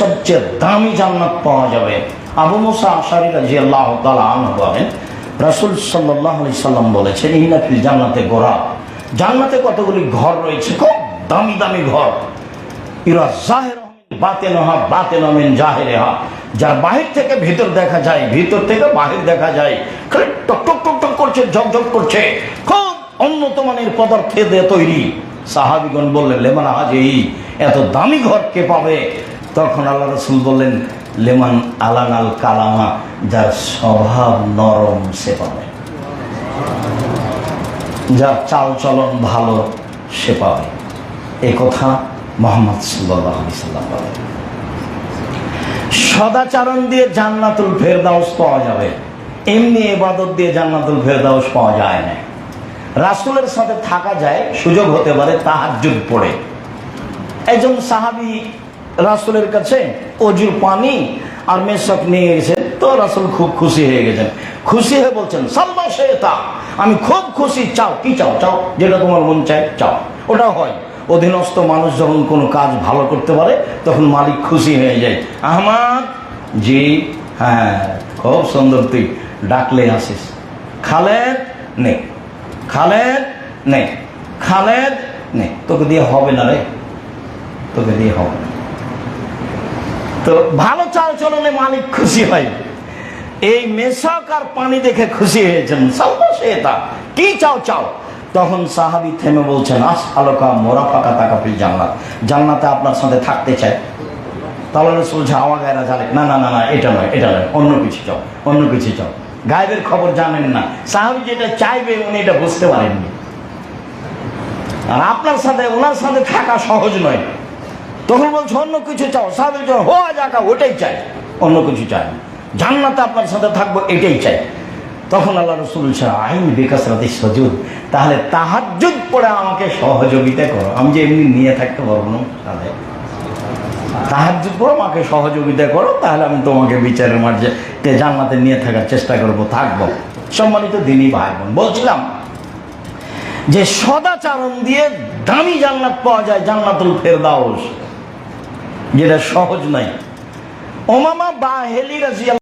সবচেয়ে দামি জান্নাত পাওয়া যাবে। আবু মুসা আশারি রাজি আল্লাহ বলেন, রাসুল সাল্লাহ আলি সাল্লাম বলেছেন ইনাফিল জান্নাতে গোড়া। জান্নাতে কতগুলি ঘর রয়েছে? খুব দামি দামি ঘর। ইরা জাহের বাতেন হা বাতেন মিন জাহেরে হা যার বাহির থেকে ভিতর দেখা যায়, ভিতর থেকে বাহির দেখা যায়। টক টক টক টক করছে ঝকঝক করছে। খুব উন্নত মানের পদার্থে দিয়ে তৈরি। সাহাবিগণ বললেন লেমান হাজি এত দামি ঘর কে পাবে? তখন আল্লাহ রসুল বললেন, লেমান আলান আল কালামা যার স্বভাব নরম সে পাবে। যার চাল চলন ভালো সে পাবে। এ কথা মোহাম্মদ সাল্লাহ বলেন। সদাচারণ দিয়ে জান্নাতুল ফেরদাউস পাওয়া যাবে। এমনি এবাদত দিয়ে জান্নাতুল ফেরদাউস পাওয়া যায় না। রাসুলের সাথে থাকা যায়, সুযোগ হতে পারে তাহার যুগ পড়ে। একজন সাহাবি রাসুলের কাছে অজুর পানি আর মেশক নিয়ে গেছে, তো রাসুল খুব খুশি হয়ে গেছেন খুশি হয়ে বলছেন সাল্লা তা আমি খুব খুশি, চাও, কি চাও চাও, যেটা তোমার মন চায়, চাও। ওটা হয়। অধীনস্থ মানুষ যখন কোনো কাজ ভালো করতে পারে, তখন মালিক খুশি হয়ে যায়। আহমাদ, জি হ্যাঁ খুব সুন্দর তুই, ডাকলে আসিস। খালেদ, নে। খালেদ নে। খালেদ, নে। তোকে দিয়ে হবে না রে। তোকে দিয়ে হবে না। তো ভালো চাল চলনে মালিক খুশি হয়। এই মেশক আর পানি দেখে খুশি হয়েছেন। সর্বশেতা কি চাও চাও? তখন সাহাবি থেমে বলছেন আস আলোকা মোরা ফাঁকা তাকাফিল জান্নাত। জান্নাতে আপনার সাথে থাকতে চায়। তাহলে রসুল হাওয়া গায়রা জানে না না না না, এটা নয় এটা নয়, অন্য কিছু চাও, অন্য কিছু চাও। গায়েবের খবর জানেন না। সাহাবি যেটা চাইবে, উনি এটা বুঝতে পারেননি। আর আপনার সাথে, ওনার সাথে থাকা সহজ নয়। তখন বলছে, অন্য কিছু চাও সাহাবি হো জাকা ওটাই চাই। অন্য কিছু চাই। জান্নাতে আপনার সাথে থাকব, এটাই চাই। তখন আল্লাহ রসুল আইন বিকাশ রাতে সজুদ। তাহলে তাহাজুদ পড়ে আমাকে সহযোগিতা করো। আমি যে এমনি নিয়ে থাকতে পারব না তাহলে। তাহাজুদ পড়ো, আমাকে সহযোগিতা করো, তাহলে আমি তোমাকে বিচারের মাঝে জান্নাতে নিয়ে থাকার চেষ্টা করব, থাকব। সম্মানিত দিনই ভাই বোন বলছিলাম যে সদাচারণ দিয়ে দামি জান্নাত পাওয়া যায় জান্নাতুল ফেরদাউস। যেটা সহজ নাই ওমামা বাহেলি রাজিয়া